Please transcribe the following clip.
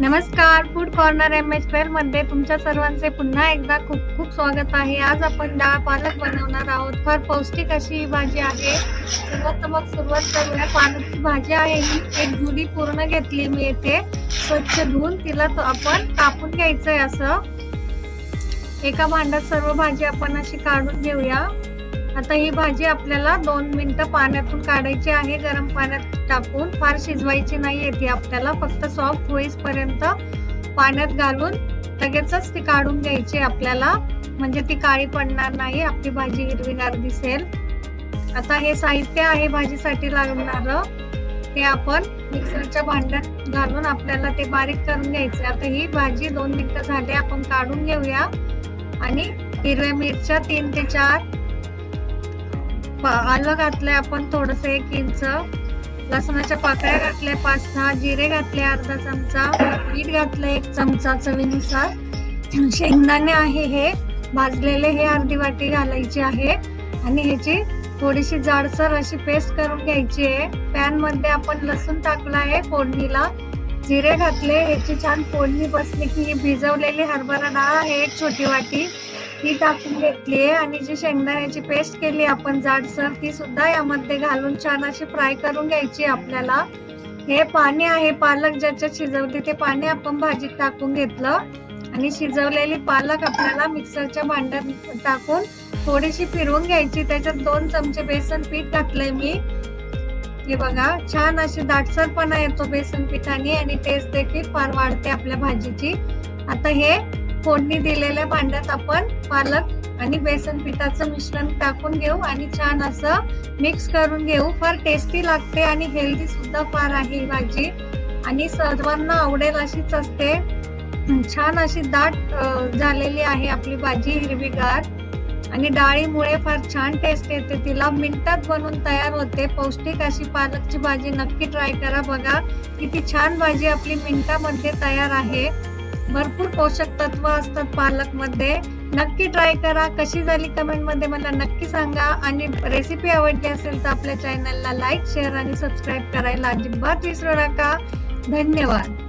नमस्कार food corner M H मध्ये तुमच्या सर्वांचे पुन्हा एकदा खूप खूप स्वागत आहे. आज आपण डाळ पालक बनवणार आहोत. फार पौष्टिक अशी ही भाजी आहे. सर्वात मग सुरुवात करूया. पालकची भाजी आहे ही. एक जुडी पूर्ण घेतली मी येथे. स्वच्छ धुवून तिला तो आपण कापून घ्यायचंय असं. एका भांड्यात सर्व भाजी आपण अशी काढून घेऊया. आता ही भाजी आपल्याला दोन मिनिटं पाण्यातून काढायची आहे. गरम पाण्यात टाकून फार शिजवायची नाही ती. आपल्याला फक्त सॉफ्ट होईपर्यंत पाण्यात घालून लगेचच ती काढून घ्यायची. आपल्याला म्हणजे ती काळी पडणार नाही आपली भाजी हिरवीगार दिसेल. आता हे साहित्य आहे भाजीसाठी लागणार. ते आपण मिक्सरच्या भांड्यात घालून आपल्याला ते बारीक करून घ्यायचे आता ही भाजी दोन मिनिटं झाली. आपण काढून घेऊया. आणि हिरव्या मिरच्या तीन ते चार आलं घातलंय आपण थोडस एक इंच लसणाच्या पाकळ्या घातल्या पाच सहा जिरे घातले अर्धा चमचा मीठ घातलं एक चमचा चवीनुसार. शेंगदाणे आहे हे भाजलेले हे अर्धी वाटी घालायची आहे. आणि ह्याची थोडीशी जाडसर अशी पेस्ट करून घ्यायची आहे. पॅनमध्ये आपण लसूण टाकलं आहे फोडणीला. जिरे घातले ह्याची छान फोडणी बसली की ही भिजवलेली हरभरा डाळ आहे एक छोटी वाटी. ती टाकून घेतली आहे आणि जी शेंगदाण्याची पेस्ट केली आपण जाडसर ती सुद्धा यामध्ये घालून छान अशी फ्राय करून घ्यायची आपल्याला. हे पाणी आहे पालक ज्याच्यात शिजवते ते पाणी आपण भाजीत टाकून घेतलं. आणि शिजवलेली पालक आपल्याला मिक्सरच्या भांड्यात टाकून थोडीशी फिरवून घ्यायची. त्याच्यात दोन चमचे बेसन पीठ टाकलंय मी. हे बघा छान अशी दाटसरपणा येतो बेसन पिठाने आणि टेस्ट देखील फार वाढते आपल्या भाजीची. आता हे फोडणी दिलेल्या भांड्यात आपण पालक आणि बेसन पिठाचं मिश्रण टाकून घेऊ आणि छान असं मिक्स करून घेऊ. फार टेस्टी लागते आणि हेल्दी सुद्धा फार आहे ही भाजी. आणि सर्वांना आवडेल अशीच असते. छान अशी दाट झालेली आहे आपली भाजी हिरवीगार. आणि डाळीमुळे फार छान टेस्ट येते. तिला मिनिटात बनून तयार होते. पौष्टिक अशी पालकची भाजी नक्की ट्राय करा. बघा किती छान भाजी आपली मिनिटामध्ये तयार आहे. भरपूर पोषक तत्व असतात पालकमध्ये नक्की ट्राय करा. कशी झाली कमेंटमध्ये मला नक्की सांगा. आणि रेसिपी आवडली असेल तर आपल्या चॅनलला लाईक शेअर आणि सबस्क्राईब करायला अजिबात विसरू नका. धन्यवाद.